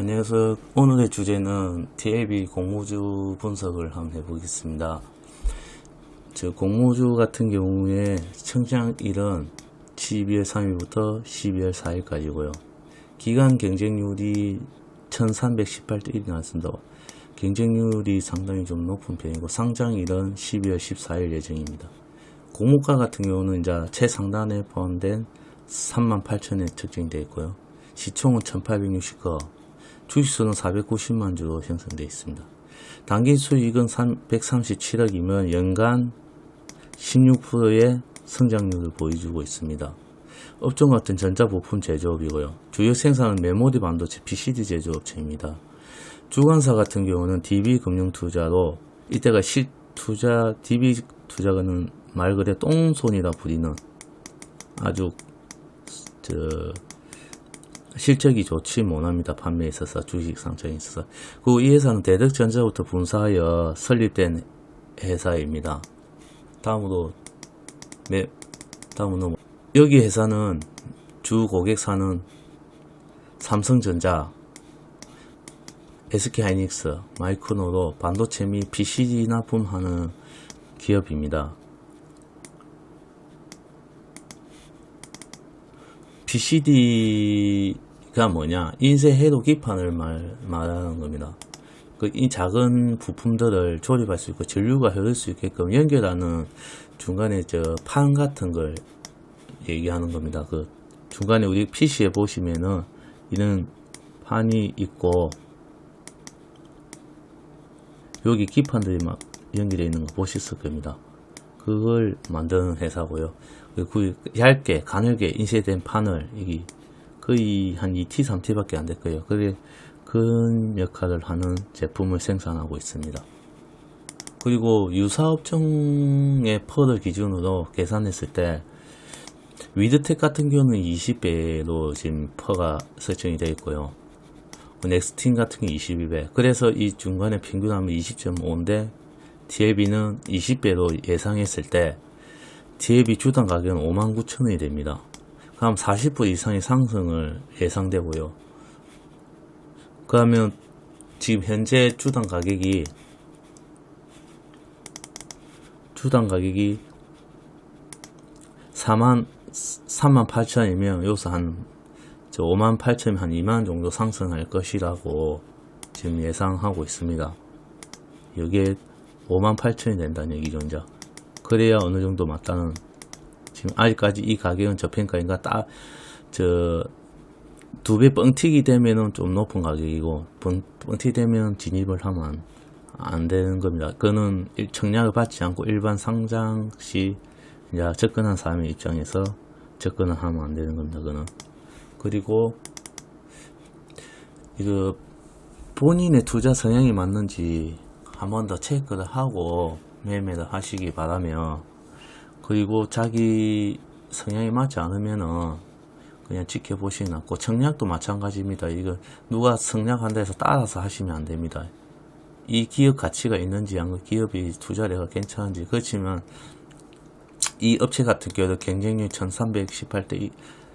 안녕하세요. 오늘의 주제는 TLB 공모주 분석을 한번 해보겠습니다. 저 공모주 같은 경우에 청장일은 12월 3일부터 12월 4일까지고요. 기간 경쟁률이 1318대 1이 나왔습니다. 경쟁률이 상당히 좀 높은 편이고 상장일은 12월 14일 예정입니다. 공모가 같은 경우는 이제 최상단에 포함된 38,000에 측정되어 있고요. 시총은 1860거, 주식수는 490만 주로 형성되어 있습니다. 당기 수익은 137억이면 연간 16%의 성장률을 보여주고 있습니다. 업종 같은 전자부품 제조업이고요. 주요 생산은 메모리 반도체 PCD 제조업체입니다. 주관사 같은 경우는 DB금융투자로 이때가 실투자 DB투자는 말 그대 똥손이라 불리는 아주 저 실적이 좋지 못합니다. 판매에 있어서 주식 상장에 있어서 그리고 이 회사는 대덕전자부터 분사하여 설립된 회사입니다. 다음으로 매 다음으로 여기 회사는 주 고객사는 삼성전자, SK하이닉스, 마이크로로 반도체 및 PCD 납품하는 기업입니다. PCD 가 뭐냐? 인쇄 해도 기판을 말, 말하는 겁니다. 그 이 작은 부품들을 조립할 수 있고 전류가 흐를 수 있게끔 연결하는 중간에 저 판 같은 걸 얘기하는 겁니다. 그 중간에 우리 PC에 보시면은 이런 판이 있고 여기 기판들이 막 연결되어 있는 거 보셨을 겁니다. 그걸 만드는 회사고요. 그 얇게 가늘게 인쇄된 판을 이게 거의 한 2T, 3T밖에 안 될 거예요. 그게 큰 역할을 하는 제품을 생산하고 있습니다. 그리고 유사업종의 펄을 기준으로 계산했을 때 위드텍 같은 경우는 20배로 지금 퍼가 설정이 되어 있고요. 넥스틴 같은 게 22배. 그래서 이 중간에 평균하면 20.5인데 TLB는 20배로 예상했을 때 TLB 주당 가격은 59,000원이 됩니다. 그럼 40% 이상의 상승을 예상되고요. 그러면 지금 현재 주당 가격이 주당 가격이 4만 3만 8천이면 여기서 한 5만 8천이면 한 2만 정도 상승할 것이라고 지금 예상하고 있습니다. 여기에 5만 8천이 된다는 얘기죠. 그래야 어느 정도 맞다는 지금 아직까지 이 가격은 저평가인가 딱저 두 배 뻥튀기 되면은 좀 높은 가격이고 뻥, 뻥튀기 되면 진입을 하면 안 되는 겁니다. 그는 청약을 받지 않고 일반 상장 시 이제 접근한 사람의 입장에서 접근을 하면 안 되는 겁니다. 그는 그리고 이거 본인의 투자 성향이 맞는지 한 번 더 체크를 하고 매매를 하시기 바라며 그리고 자기 성향이 맞지 않으면은 그냥 지켜보시는 낫고 청약도 마찬가지입니다. 이거 누가 성약한다 해서 따라서 하시면 안 됩니다. 이 기업 가치가 있는지 안 기업이 투자래가 괜찮은지 그렇지만 이 업체 같은 경우도 경쟁률 1318대 2,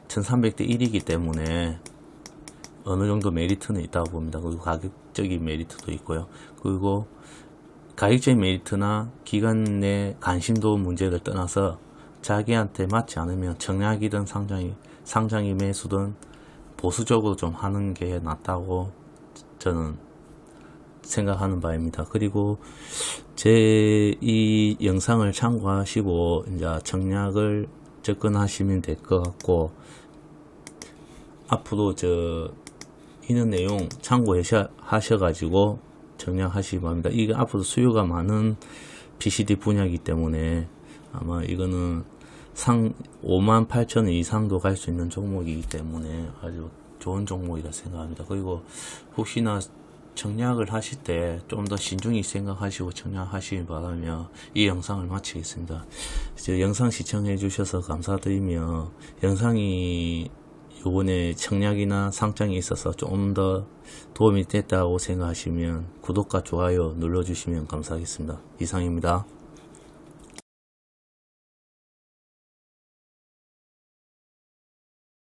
1300대 1이기 때문에 어느 정도 메리트는 있다고 봅니다. 그리고 가격적인 메리트도 있고요. 그리고 가격적인 메리트나 기간 내 관심도 문제를 떠나서 자기한테 맞지 않으면 청약이든 상장이 상장이 매수든 보수적으로 좀 하는 게 낫다고 저는 생각하는 바입니다. 그리고 제 이 영상을 참고하시고 이제 청약을 접근하시면 될 것 같고 앞으로 저 이런 내용 참고하셔 가지고 정리하시기 바랍니다. 이게 앞으로 수요가 많은 PCD 분야이기 때문에 아마 이거는 상 5만 8천 이상도 갈 수 있는 종목이기 때문에 아주 좋은 종목이라 생각합니다. 그리고 혹시나 청약을 하실 때 좀 더 신중히 생각하시고 청약하시기 바라며 이 영상을 마치겠습니다. 이제 영상 시청해 주셔서 감사드리며 영상이 요번에 청약이나 상장에 있어서 좀 더 도움이 됐다고 생각하시면 구독과 좋아요 눌러주시면 감사하겠습니다. 이상입니다.